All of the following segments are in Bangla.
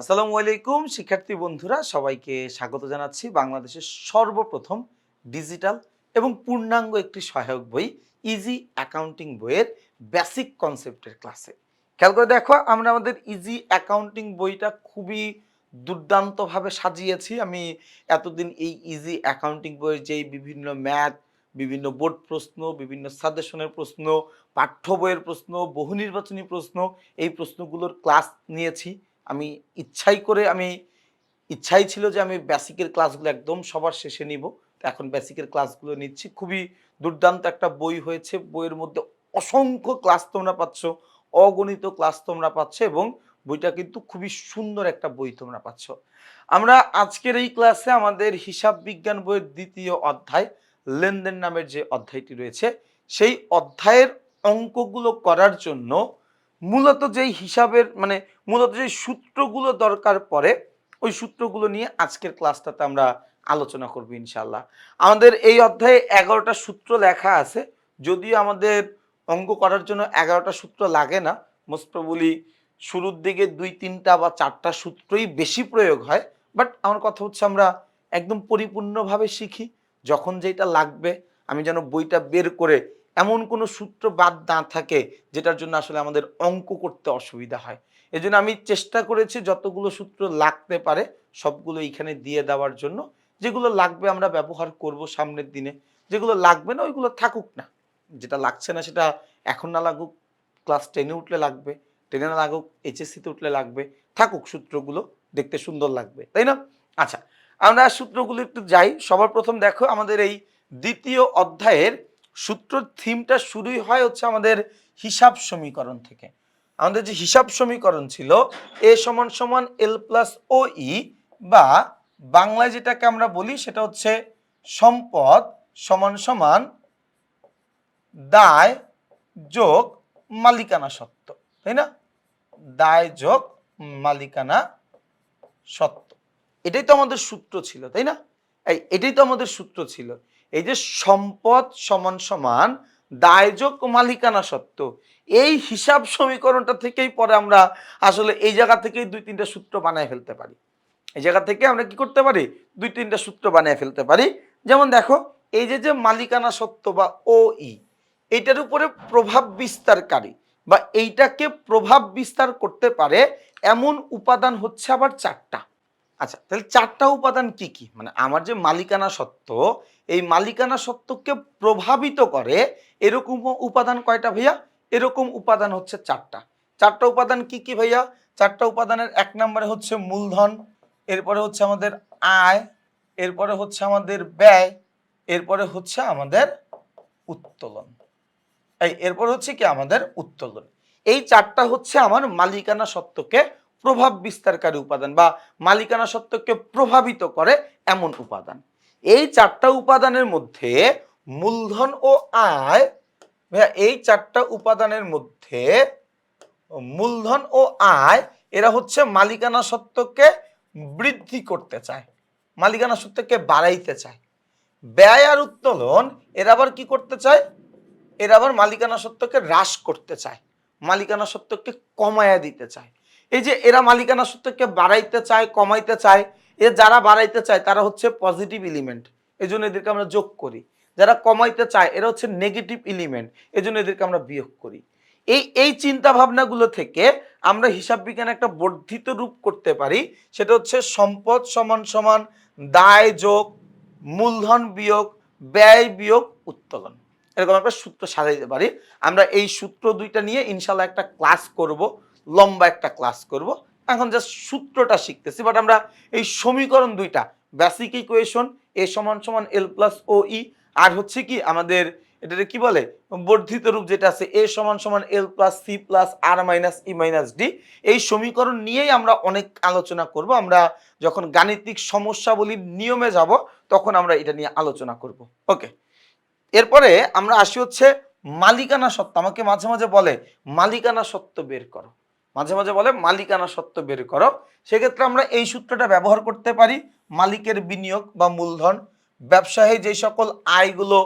আসসালামু আলাইকুম, শিক্ষার্থী বন্ধুরা, সবাইকে স্বাগত জানাচ্ছি বাংলাদেশের সর্বপ্রথম ডিজিটাল এবং পূর্ণাঙ্গ একটি সহায়ক বই ইজি অ্যাকাউন্টিং বইয়ের বেসিক কনসেপ্টের ক্লাসে খেয়াল করে দেখো, আমরা আমাদের ইজি অ্যাকাউন্টিং বইটা খুবই দুর্দান্তভাবে সাজিয়েছি। আমি এতদিন এই ইজি অ্যাকাউন্টিং বইয়ের যেই বিভিন্ন ম্যাথ বিভিন্ন বোর্ড প্রশ্ন, বিভিন্ন সাজেশনের প্রশ্ন, পাঠ্য বইয়ের প্রশ্ন, বহু নির্বাচনী প্রশ্ন, এই প্রশ্নগুলোর ক্লাস নিয়েছি। আমি ইচ্ছাই করে, আমি ইচ্ছাই ছিল যে আমি বেসিকের ক্লাসগুলো একদম সবার শেষে নিব। এখন বেসিকের ক্লাসগুলো নিচ্ছি। খুবই দুর্দান্ত একটা বই হয়েছে। বইয়ের মধ্যে অসংখ্য ক্লাস তোমরা পাচ্ছ, অগণিত ক্লাস তোমরা পাচ্ছ এবং বইটা কিন্তু খুবই সুন্দর একটা বই তোমরা পাচ্ছ। আমরা আজকের এই ক্লাসে আমাদের হিসাব বিজ্ঞান বইয়ের দ্বিতীয় অধ্যায়, লেনদেন নামের যে অধ্যায়টি রয়েছে, সেই অধ্যায়ের অঙ্কগুলো করার জন্য মূলত যেই হিসাবের মানে মূলত যে সূত্রগুলো দরকার পড়ে, ওই সূত্রগুলো নিয়ে আজকের ক্লাসটাতে আমরা আলোচনা করব ইনশাল্লাহ আমাদের এই অধ্যায়ে এগারোটা সূত্র লেখা আছে। যদিও আমাদের অঙ্ক করার জন্য এগারোটা সূত্র লাগে না মোস্ট শুরুর দিকে দুই, তিনটা বা চারটা সূত্রই বেশি প্রয়োগ হয়। বাট আমার কথা হচ্ছে আমরা একদম পরিপূর্ণভাবে শিখি। যখন যেটা লাগবে, আমি যেন বইটা বের করে এমন কোনো সূত্র বাদ না থাকে যেটার জন্য আসলে আমাদের অঙ্ক করতে অসুবিধা হয়। এই জন্য আমি চেষ্টা করেছি যতগুলো সূত্র লাগতে পারে সবগুলো এইখানে দিয়ে দেওয়ার জন্য। যেগুলো লাগবে আমরা ব্যবহার করব সামনের দিনে। যেগুলো লাগবে না ওইগুলো থাকুক না। যেটা লাগছে না সেটা এখন না লাগুক, ক্লাস টেনে উঠলে লাগবে, টেনে না লাগুক, এইচএসসিতে উঠলে লাগবে, থাকুক সূত্রগুলো, দেখতে সুন্দর লাগবে, তাই না? আচ্ছা আমরা সূত্রগুলো একটু যাই। সবার প্রথম দেখো আমাদের এই দ্বিতীয় অধ্যায়ের সূত্র থিমটা শুরুই হয় হচ্ছে আমাদের হিসাব সমীকরণ থেকে। আমাদের যে হিসাব সমীকরণ ছিল, এ সমান সমান এল প্লাস ও ই বা বাংলায় যেটাকে আমরা বলি সেটা হচ্ছে সম্পদ সমান সমান দায় যোগ মালিকানা সত্ত্ব, তাই না? দায় যোগ মালিকানা সত্ত্ব। এটাই তো আমাদের সূত্র ছিল, তাই না? এটাই তো আমাদের সূত্র ছিল। এই যে সম্পদ সমান সমান, দায়যোগ মালিকানা সত্ত্ব এই হিসাব সমীকরণটা থেকেই পরে আমরা আসলে এই জায়গা থেকেই দুই তিনটা সূত্র বানায় ফেলতে পারি। এই জায়গা থেকে আমরা কি করতে পারি? দুই তিনটা সূত্র বানিয়ে ফেলতে পারি। যেমন দেখো, এই যে যে মালিকানা সত্ত্ব বা ও ই এইটার উপরে প্রভাব বিস্তারকারী বা এইটাকে প্রভাব বিস্তার করতে পারে এমন উপাদান হচ্ছে আবার চারটা। আচ্ছা তাহলে চারটা উপাদান কি কি? মানে আমার যে মালিকানা সত্ত্ব এই মালিকানা সত্ত্বকে প্রভাবিত করে এরকম উপাদান কয়টা ভাইয়া? এরকম উপাদান হচ্ছে চারটা। চারটা উপাদান কি কি ভাইয়া? চারটা উপাদানের এক নম্বরে হচ্ছে মূলধন, এরপরে হচ্ছে আমাদের আয়, এরপরে হচ্ছে আমাদের ব্যয়, এরপরে হচ্ছে আমাদের উত্তোলন। এই এরপর হচ্ছে কি আমাদের উত্তোলন। এই চারটা হচ্ছে আমার মালিকানা সত্ত্বকে প্রভাব বিস্তারকারী উপাদান বা মালিকানা সত্ত্বকে প্রভাবিত করে এমন উপাদান। এই চারটা উপাদানের মধ্যে মূলধন ও আয়, ভাইয়া, এই চারটা উপাদানের মধ্যে মূলধন ও আয়, এরা হচ্ছে মালিকানা সত্ত্বকে বৃদ্ধি করতে চায়, মালিকানা সত্ত্বকে বাড়াইতে চায়। ব্যয় আর উত্তোলন, এরা আবার কি করতে চায়? এরা আবার মালিকানা সত্ত্বকে হ্রাস করতে চায়, মালিকানা সত্ত্বকে কমায়া দিতে চায়। এই যে এরা মালিকানা সত্ত্বকে বাড়াইতে চায়, কমাইতে চায় এ যারা বাড়াইতে চায়, তারা হচ্ছে পজিটিভ এলিমেন্ট এই জন্য এদেরকে আমরা যোগ করি। যারা কমাইতে চায়, এরা হচ্ছে নেগেটিভ এলিমেন্ট এই জন্য এদেরকে আমরা বিয়োগ করি। এই এই চিন্তা ভাবনাগুলো থেকে আমরা হিসাব বিজ্ঞান একটা বর্ধিত রূপ করতে পারি। সেটা হচ্ছে সম্পদ সমান সমান, দায় যোগ, মূলধন বিয়োগ, ব্যয় বিয়োগ, উত্তোলন। এরকম একটা সূত্র সাজাইতে পারি। আমরা এই সূত্র দুইটা নিয়ে ইনশাল্লাহ একটা ক্লাস করব, লম্বা একটা ক্লাস করব। এখন জাস্ট সূত্রটা শিখতেছি বাট আমরা এই সমীকরণ দুইটা বেসিক ইকুয়েশন এ সমান সমান এল প্লাস ও ই আর হচ্ছে কি আমাদের এটাকে কি বলে? বর্ধিত রূপ যেটা আছে এ সমান সমান L plus C plus R minus E minus D এই সমীকরণ নিয়েই আমরা অনেক আলোচনা করব। আমরা যখন গাণিতিক সমস্যাবলীর নিয়মে যাব, তখন আমরা এটা নিয়ে আলোচনা করব। ওকে এরপরে আমরা আসি হচ্ছে মালিকানা সত্ত্ব, আমাকে মাঝে মাঝে বলে মালিকানা সত্ত্ব বের করো। মাঝে মাঝে বলে মালিকানা সত্ত্ব বের করো। সেক্ষেত্রে আমরা এই সূত্রটা ব্যবহার করতে পারি, মালিকের বিনিয়োগ বা মূলধন। ব্যবসায় যে সকল আয়গুলো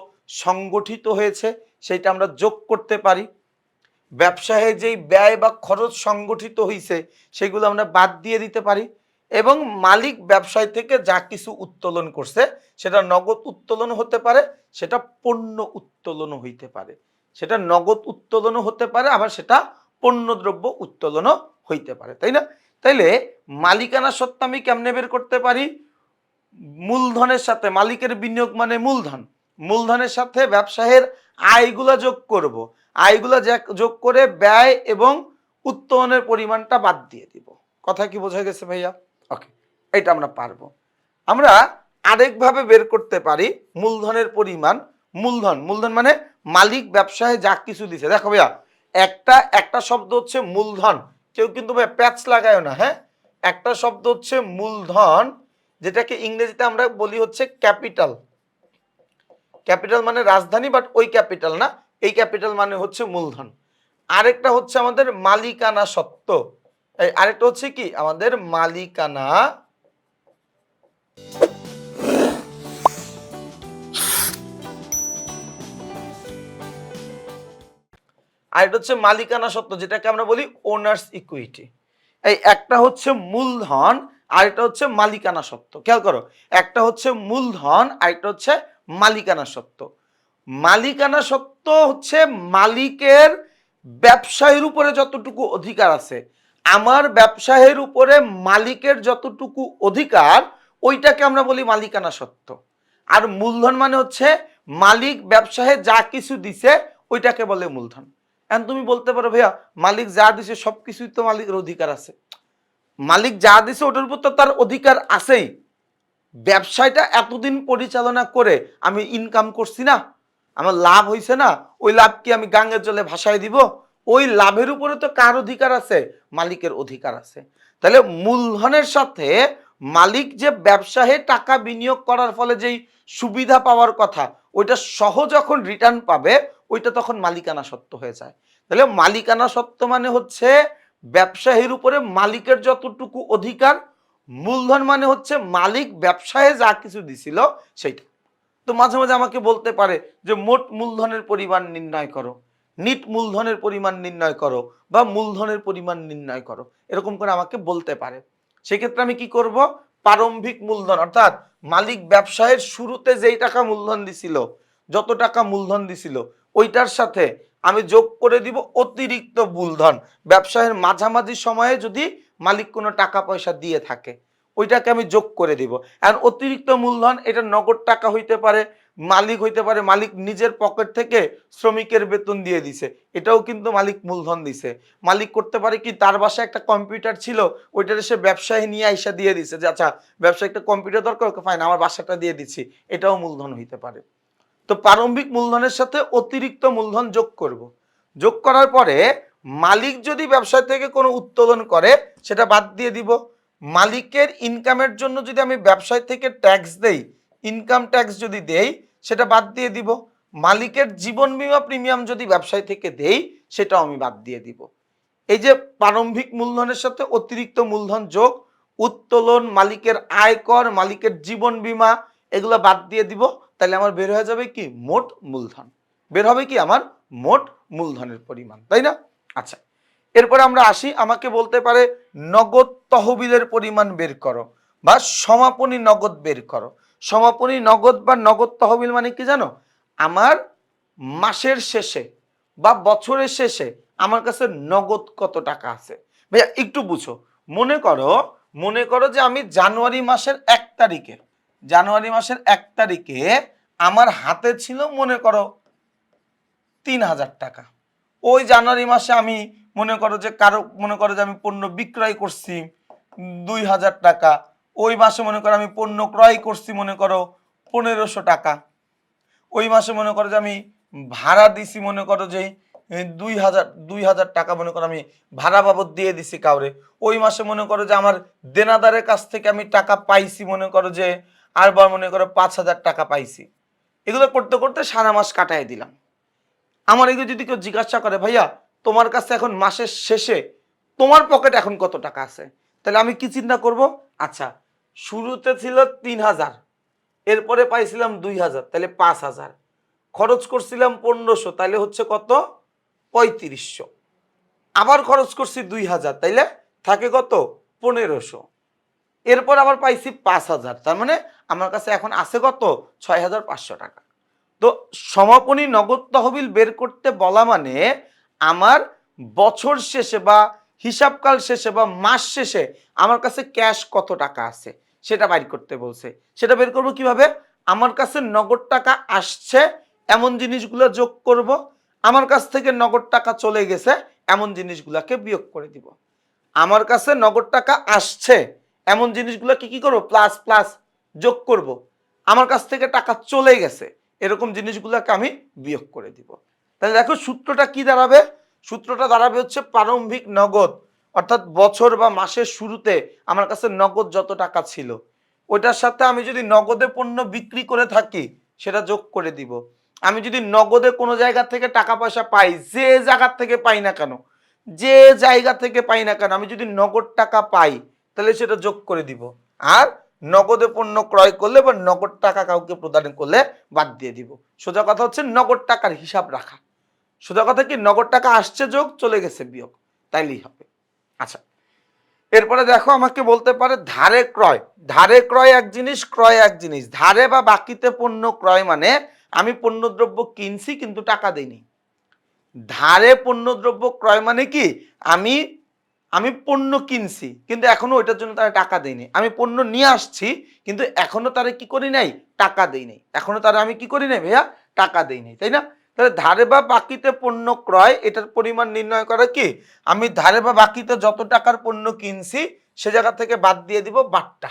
সংগঠিত হয়েছে সেটা আমরা যোগ করতে পারি। ব্যবসায় যেই ব্যয় বা খরচ সংগঠিত হয়েছে সেগুলো আমরা বাদ দিয়ে দিতে পারি। এবং মালিক ব্যবসায় থেকে যা কিছু উত্তোলন করছে, সেটা নগদ উত্তোলন হতে পারে, সেটা পণ্য উত্তোলনও হইতে পারে। সেটা নগদ উত্তোলনও হতে পারে, আবার সেটা পণ্যদ্রব্য উত্তোলনও হইতে পারে তাই না? তাইলে মালিকানা সত্ত্ব আমি কেমনে বের করতে পারি? মূলধনের সাথে মালিকের বিনিয়োগ মানে মূলধন। মূলধনের সাথে ব্যবসায়ের আয়গুলা যোগ করব। আয়গুলা যোগ করে ব্যয় এবং উত্তোলনের পরিমাণটা বাদ দিয়ে দিব। কথা কি বোঝা গেছে ভাইয়া? ওকে। এটা আমরা পারব। আমরা আরেকভাবে বের করতে পারি মূলধনের পরিমাণ। মূলধন মূলধন মানে মালিক ব্যবসায় যা কিছু দিছে। দেখো ভাইয়া একটা একটা শব্দ হচ্ছে মূলধন। কেউ কিন্তু ভাই প্যাচ লাগায় না হ্যাঁ? একটা শব্দ হচ্ছে মূলধন, যেটাকে ইংরেজিতে আমরা বলি হচ্ছে ক্যাপিটাল। ক্যাপিটাল মানে রাজধানী, বাট ওই ক্যাপিটাল না, এই ক্যাপিটাল মানে হচ্ছে মূলধন। আরেকটা হচ্ছে আমাদের মালিকানা সত্ত্ব। আরেকটা হচ্ছে কি? আমাদের মালিকানা আরেকটা হচ্ছে মালিকানা সত্ত্ব, যেটাকে আমরা বলি ওনার্স ইকুইটি এই একটা হচ্ছে মূলধন, আর এটা হচ্ছে মালিকানা সত্ত্ব। খেয়াল করো, একটা হচ্ছে মূলধন আরেকটা হচ্ছে মালিকানা সত্ত্ব। মালিকানা সত্ত্ব হচ্ছে মালিকের ব্যবসায়ের উপরে যতটুকু অধিকার আছে। আমার ব্যবসায়ের উপরে মালিকের যতটুকু অধিকার, ওইটাকে আমরা বলি মালিকানা সত্ত্ব। আর মূলধন মানে হচ্ছে মালিক ব্যবসায় যা কিছু দিছে, ওইটাকে বলে মূলধন। এখন তুমি বলতে পারো, ভাইয়া, মালিক যা দিছে সব কিছুই তো মালিকের অধিকার আছে। মালিক যা দিছে, ওটার উপর তো তার অধিকার আছেই। ব্যবসায়টা এতদিন পরিচালনা করে আমি ইনকাম করছি না, আমার লাভ হয়েছে না, ওই লাভ কি আমি গাঙ্গের জলে ভাসায় দিব? ওই লাভের উপরে তো কার অধিকার আছে? মালিকের অধিকার আছে। তাহলে মূলধনের সাথে মালিক যে ব্যবসায়ে টাকা বিনিয়োগ করার ফলে যেই সুবিধা পাওয়ার কথা ওইটা সহ যখন রিটার্ন পাবে, ওইটা তখন মালিকানা সত্ত্ব হয়ে যায়। তাহলে মালিকানা সত্ত্ব মানে হচ্ছে ব্যবসায়ীর উপরে মালিকের যতটুকু অধিকার, মূলধন মানে হচ্ছে মালিক ব্যবসায়ে যা কিছু দিছিল সেইটা। তো মাঝে মাঝে আমাকে বলতে পারে যে, মোট মূলধনের পরিমাণ নির্ণয় করো। নিট মূলধনের পরিমাণ নির্ণয় করো বা মূলধনের পরিমাণ নির্ণয় করো। এরকম করে আমাকে বলতে পারে। সেক্ষেত্রে আমি কি করব? প্রারম্ভিক মূলধন, অর্থাৎ মালিক ব্যবসায়ের শুরুতে যেই টাকা মূলধন দিছিল, যত টাকা মূলধন দিছিল, ওইটার সাথে আমি যোগ করে দিব অতিরিক্ত মূলধন। ব্যবসায়ের মাঝামাঝি সময়ে যদি মালিক কোনো টাকা পয়সা দিয়ে থাকে, ওইটাকে আমি যোগ করে দিব। আর অতিরিক্ত মূলধন, এটা নগদ টাকা হইতে পারে মালিক হইতে পারে, মালিক নিজের পকেট থেকে শ্রমিকের বেতন দিয়ে দিছে। এটাও কিন্তু মালিক মূলধন দিছে। মালিক করতে পারে কি, তার বাসায় একটা কম্পিউটার ছিল, ওইটার সে ব্যবসায়ী নিয়ে আইসা দিয়ে দিছে যে আচ্ছা ব্যবসায় একটা কম্পিউটার দরকার, ওকে ফাইন আমার বাসাটা দিয়ে দিচ্ছি। এটাও মূলধন হইতে পারে। তো প্রারম্ভিক মূলধনের সাথে অতিরিক্ত মূলধন যোগ করব। যোগ করার পরে মালিক যদি ব্যবসা থেকে কোনো উত্তোলন করে, সেটা বাদ দিয়ে দিব। মালিকের ইনকামের জন্য যদি আমি ব্যবসায় থেকে ট্যাক্স দেই ইনকাম ট্যাক্স যদি দেই, সেটা বাদ দিয়ে দিব। মালিকের জীবন বীমা প্রিমিয়াম যদি ব্যবসায় থেকে দেই, সেটাও আমি বাদ দিয়ে দিব। এই যে প্রারম্ভিক মূলধনের সাথে অতিরিক্ত মূলধন যোগ, উত্তোলন, মালিকের আয়কর, মালিকের জীবন বীমা, এগুলো বাদ দিয়ে দিব। তাহলে আমার বের হয়ে যাবে কি? মোট মূলধন। বের হবে কি? আমার মোট মূলধনের পরিমাণ। তাই না? আচ্ছা। এরপরে আমরা আসি, আমাকে বলতে পারে, নগদ তহবিলের পরিমাণ বের করো বা সমাপনী নগদ বের করো। সমাপনী নগদ বা নগদ তহবিল মানে কি জানো? আমার মাসের শেষে বা বছরের শেষে আমার কাছে নগদ কত টাকা আছে? ভাইয়া, একটু বুঝো। মনে করো মনে করো যে আমি জানুয়ারি মাসের এক তারিখে, জানুয়ারি মাসের এক তারিখে আমার হাতে ছিল, মনে করো, তিন হাজার টাকা। ওই জানুয়ারি মাসে আমি মনে করো যে কারও, মনে করো যে আমি পণ্য বিক্রয় করছি দুই হাজার টাকা। ওই মাসে মনে করো আমি পণ্য ক্রয় করছি, মনে করো পনেরোশো টাকা। ওই মাসে মনে করো যে আমি ভাড়া দিছি, মনে করো যে দুই হাজার দুই হাজার টাকা মনে করো আমি ভাড়া বাবদ দিয়ে দিছি কাউরে। ওই মাসে মনে করো যে আমার দেনাদারের কাছ থেকে আমি টাকা পাইছি, মনে করো যে আরবার মনে করো পাঁচ হাজার টাকা পাইছি। এগুলো করতে করতে সারা মাস কাটাই দিলাম। আমার এগুলো যদি কেউ জিজ্ঞাসা করে, ভাইয়া, তোমার কাছে এখন মাসের শেষে তোমার পকেট এখন কত টাকা আছে? তাহলে আমি কি চিন্তা করব? আচ্ছা শুরুতে ছিল তিন হাজার, এরপরে পাইছিলাম দুই হাজার, তাহলে পাঁচ হাজার। খরচ করছিলাম পনেরোশো, তাহলে হচ্ছে কত? পঁয়ত্রিশশো। আবার খরচ করছি দুই হাজার, তাইলে থাকে কত? পনেরোশো। এরপর আবার পাইছি পাঁচ হাজার, তার মানে আমার কাছে এখন আছে কত? ছয় হাজার পাঁচশো টাকা। তো সমাপনী নগদ তহবিল বের করতে বলা মানে আমার বছর শেষে বা হিসাবকাল শেষে বা মাস শেষে আমার কাছে ক্যাশ কত টাকা আছে, সেটা বাইর করতে বলছে। সেটা বের করব কীভাবে? আমার কাছে নগদ টাকা আসছে, এমন জিনিসগুলো যোগ করব। আমার কাছ থেকে নগদ টাকা চলে গেছে, এমন জিনিসগুলোকে বিয়োগ করে দিব। আমার কাছে নগদ টাকা আসছে, এমন জিনিসগুলোকে কি করব? প্লাস প্লাস যোগ করব। আমার কাছ থেকে টাকা চলে গেছে, এরকম জিনিসগুলোকে আমি বিয়োগ করে দিব। তাহলে দেখো সূত্রটা কি দাঁড়াবে? সূত্রটা দাঁড়াবে হচ্ছে প্রারম্ভিক নগদ, অর্থাৎ বছর বা মাসের শুরুতে আমার কাছে নগদ যত টাকা ছিল, ওইটার সাথে আমি যদি নগদে পণ্য বিক্রি করে থাকি, সেটা যোগ করে দিব। আমি যদি নগদে কোনো জায়গা থেকে টাকা পয়সা পাই, যে জায়গা থেকে পাই না কেন, যে জায়গা থেকে পাই না কেন, আমি যদি নগদ টাকা পাই, তাহলে সেটা যোগ করে দিব। আর নগদে পণ্য ক্রয় করলে বা নগদ টাকা কাউকে প্রদান করলে বাদ দিয়ে দিব। সোজা কথা হচ্ছে নগদ টাকার হিসাব রাখা। সোজা কথা কি, নগদ টাকা আসছে যোগ, চলে গেছে বিয়োগ। তাইলেই হবে। আচ্ছা এরপরে দেখো আমাকে বলতে পারে ধারে ক্রয়। ধারে ক্রয় এক জিনিস, ক্রয় এক জিনিস। ধারে বা বাকিতে পণ্য ক্রয় মানে আমি পণ্যদ্রব্য কিনছি কিন্তু টাকা দেইনি। ধারে পণ্যদ্রব্য ক্রয় মানে কি, আমি আমি পণ্য কিনছি, কিন্তু এখনও ওইটার জন্য তারা টাকা দেয়নি আমি পণ্য নিয়ে আসছি, কিন্তু এখনও তারা কি করি নাই? টাকা দেই নাই। এখনও তারা আমি কি করি নাই ভাইয়া? টাকা দেই নাই, তাই না? তাহলে ধারে বা বাকিতে পণ্য ক্রয়, এটার পরিমাণ নির্ণয় করা কি? আমি ধারে বা বাকিতে যত টাকার পণ্য কিনছি, সে জায়গা থেকে বাদ দিয়ে দিব বাট্টা।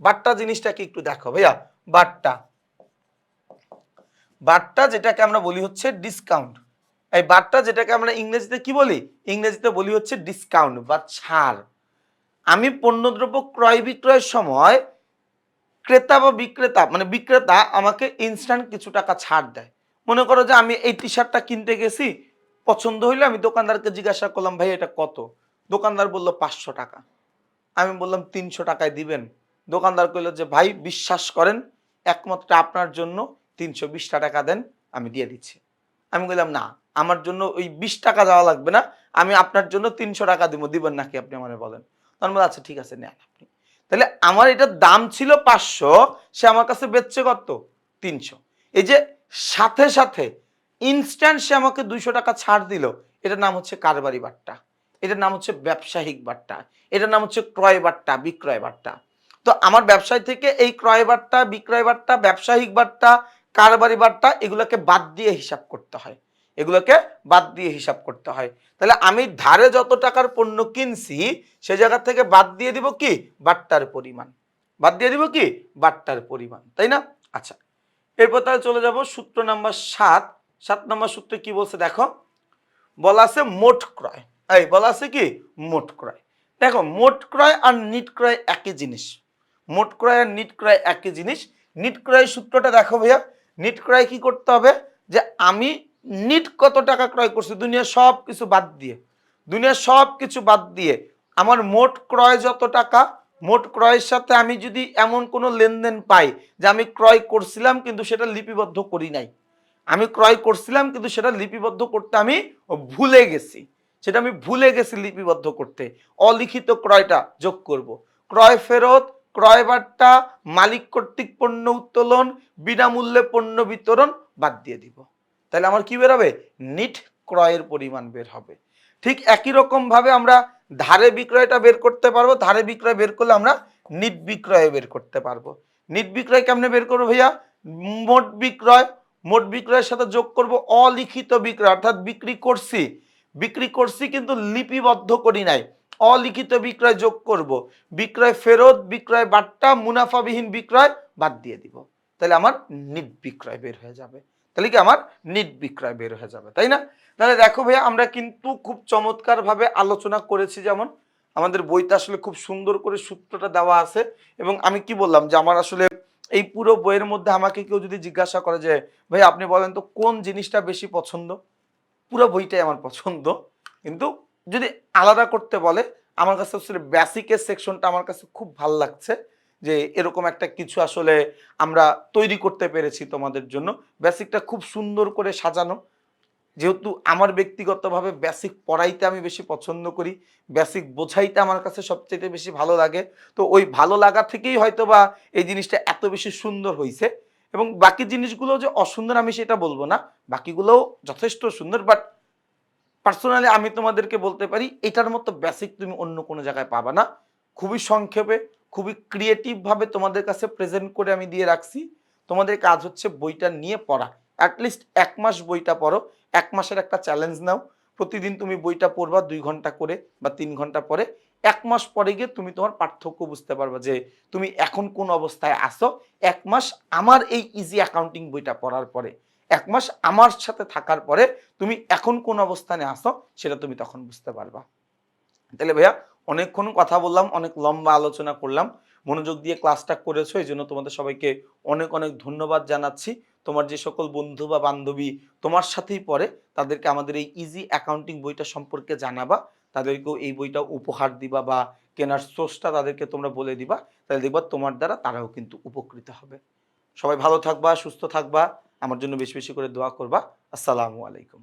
বাট্টা জিনিসটাকে একটু দেখো ভাইয়া, বাট্টা। বাট্টা যেটাকে আমরা বলি হচ্ছে ডিসকাউন্ট এই বাট্টা যেটাকে আমরা ইংরেজিতে কি বলি? ইংরেজিতে বলি হচ্ছে ডিসকাউন্ট বা ছাড়। আমি পণ্যদ্রব্য ক্রয় বিক্রয়ের সময় ক্রেতা বা বিক্রেতা মানে বিক্রেতা আমাকে ইনস্ট্যান্ট কিছু টাকা ছাড় দেয়। মনে করো যে আমি এই টি শার্টটা কিনতে গেছি, পছন্দ হইলে আমি দোকানদারকে জিজ্ঞাসা করলাম, ভাই, এটা কত? দোকানদার বলল, পাঁচশো টাকা। আমি বললাম, তিনশো টাকায় দিবেন। দোকানদার কইলো যে, ভাই, বিশ্বাস করেন, একমাত্র আপনার জন্য তিনশো বিশটা টাকা দেন, আমি দিয়ে দিচ্ছি। আমি বললাম না, আমার জন্য ওই বিশ টাকা দেওয়া লাগবে না, আমি আপনার জন্য তিনশো টাকা দিব, দিবেন নাকি আপনি আমাকে বলেন? তখন বলে আচ্ছা ঠিক আছে, নেন আপনি। তাহলে আমার এটার দাম ছিল পাঁচশো, সে আমার কাছে বেচছে কত? তিনশো। এই যে সাথে সাথে ইনস্ট্যান্ট সে আমাকে দুইশো টাকা ছাড় দিল। এটার নাম হচ্ছে কারবারি বাট্টা। এটার নাম হচ্ছে ব্যবসায়িক বাট্টা। এটার নাম হচ্ছে ক্রয় বাট্টা, বিক্রয় বাট্টা। তো আমার ব্যবসায় থেকে এই ক্রয় বাট্টা, বিক্রয় বাট্টা, ব্যবসায়িক বাট্টা, কারবারি বাট্টা, এগুলোকে বাদ দিয়ে হিসাব করতে হয়। এগুলোকে বাদ দিয়ে হিসাব করতে হয়। তাহলে আমি ধারে যত টাকার পণ্য কিনছি, সে জায়গা থেকে বাদ দিয়ে দিব কি? বাট্টার পরিমাণ। বাদ দিয়ে দিব কি? বাট্টার পরিমাণ। তাই না? আচ্ছা। এরপর তাহলে চলে যাব সূত্র নাম্বার সাত। সাত নম্বর সূত্রে কি বলছে দেখো? বলা আছে মোট ক্রয়। এই, বলা আছে কি? মোট ক্রয়। দেখো, মোট ক্রয় আর নিট ক্রয় একই জিনিস। মোট ক্রয় আর নিট ক্রয় একই জিনিস। নিট ক্রয় সূত্রটা দেখো ভাইয়া। নিট ক্রয় কি করতে হবে? যে আমি নিট কত টাকা ক্রয় করছি দুনিয়া সব কিছু বাদ দিয়ে। দুনিয়ার সব কিছু বাদ দিয়ে আমার মোট ক্রয় যত টাকা মোট ক্রয়ের সাথে আমি যদি এমন কোনো লেনদেন পাই যে আমি ক্রয় করছিলাম কিন্তু সেটা লিপিবদ্ধ করি নাই। আমি ক্রয় করছিলাম কিন্তু সেটা লিপিবদ্ধ করতে আমি ভুলে গেছি। সেটা আমি ভুলে গেছি লিপিবদ্ধ করতে। অলিখিত ক্রয়টা যোগ করব। ক্রয় ফেরত, ক্রয় বার্তা, মালিক কর্তৃক পণ্য উত্তোলন, বিনামূল্যে পণ্য বিতরণ বাদ দিয়ে দিব। তাহলে আমার কি বের হবে? নিট ক্রয়ের পরিমাণ বের হবে। ঠিক একই রকম ভাবে আমরা ধারে বিক্রয়টা বের করতে পারব, ধারে বিক্রয় বের করলে আমরা নিট বিক্রয় বের করতে পারব। নিট বিক্রয় কেমনে বের করব ভাইয়া? মোট বিক্রয়, মোট বিক্রয়ের সাথে যোগ করব অলিখিত বিক্রয়, অর্থাৎ বিক্রি করছি। বিক্রি করছি কিন্তু লিপিবদ্ধ করি নাই, অলিখিত বিক্রয় যোগ করব। বিক্রয় ফেরত, বিক্রয় বাট্টা, মুনাফাবিহীন বিক্রয় বাদ দিয়ে দিব। তাহলে আমার নিট বিক্রয় বের হয়ে যাবে। তাহলে কি আমার নিট বিক্রয় বের হয়ে যাবে, তাই না? তাহলে দেখো ভাইয়া, আমরা কিন্তু খুব চমৎকার ভাবে আলোচনা করেছি, যেমন আমাদের বইতে আসলে খুব সুন্দর করে সূত্রটা দেওয়া আছে, এবং আমি কি বললাম যে আমার আসলে এই পুরো বইয়ের মধ্যে আমাকে কেউ যদি জিজ্ঞাসা করে যে ভাই আপনি বলেন তো কোন জিনিসটা বেশি পছন্দ? পুরো বইটাই আমার পছন্দ, কিন্তু যদি আলাদা করতে বলে, আমার কাছে আসলে বেসিকের সেকশনটা আমার কাছে খুব ভালো লাগছে। যে এরকম একটা কিছু আসলে আমরা তৈরি করতে পেরেছি তোমাদের জন্য। বেসিকটা খুব সুন্দর করে সাজানো। যেহেতু আমার ব্যক্তিগতভাবে বেসিক পড়াইতে আমি বেশি পছন্দ করি বেসিক বোঝাইতে আমার কাছে সবচেয়ে বেশি ভালো লাগে। তো ওই ভালো লাগা থেকেই হয়তো বা এই জিনিসটা এত বেশি সুন্দর হয়েছে এবং বাকি জিনিসগুলো যে অসুন্দর আমি সেটা বলব না। বাকিগুলোও যথেষ্ট সুন্দর বাট পার্সোনালি আমি তোমাদেরকে বলতে পারি, এটার মতো বেসিক তুমি অন্য কোনো জায়গায় পাবা না। খুবই সংক্ষেপে খুবই ক্রিয়েটিভভাবে তোমাদের কাছে প্রেজেন্ট করে আমি দিয়ে রাখছি। তোমাদের কাজ হচ্ছে বইটা নিয়ে পড়া। অ্যাটলিস্ট এক মাস বইটা পড়ো। এক মাসের একটা চ্যালেঞ্জ নাও। প্রতিদিন তুমি বইটা পড়বা দুই ঘণ্টা করে বা তিন ঘণ্টা পরে। এক মাস পরে গিয়ে তুমি তোমার পার্থক্য বুঝতে পারবা যে তুমি এখন কোন অবস্থায় আসো এক মাস আমার এই ইজি অ্যাকাউন্টিং বইটা পড়ার পরে। এক মাস আমার সাথে থাকার পরে তুমি এখন কোন অবস্থানে আসো সেটা তুমি তখন বুঝতে পারবা। তাহলে ভাইয়া অনেকক্ষণ কথা বললাম, অনেক লম্বা আলোচনা করলাম। মনোযোগ দিয়ে ক্লাসটা করেছ, এই জন্য তোমাদের সবাইকে অনেক অনেক ধন্যবাদ জানাচ্ছি। তোমার যে সকল বন্ধু বা বান্ধবী তোমার সাথেই পড়ে, তাদেরকে আমাদের এই ইজি অ্যাকাউন্টিং বইটা সম্পর্কে জানাবা। তাদেরকেও এই বইটা উপহার দিবা বা কেনার সোর্সটা তাদেরকে তোমরা বলে দিবা। তাহলে দেখবা তোমার দ্বারা তারাও কিন্তু উপকৃত হবে। সবাই ভালো থাকবা, সুস্থ থাকবা। আমার জন্য বেশি বেশি করে দোয়া করবা। আসসালামু আলাইকুম।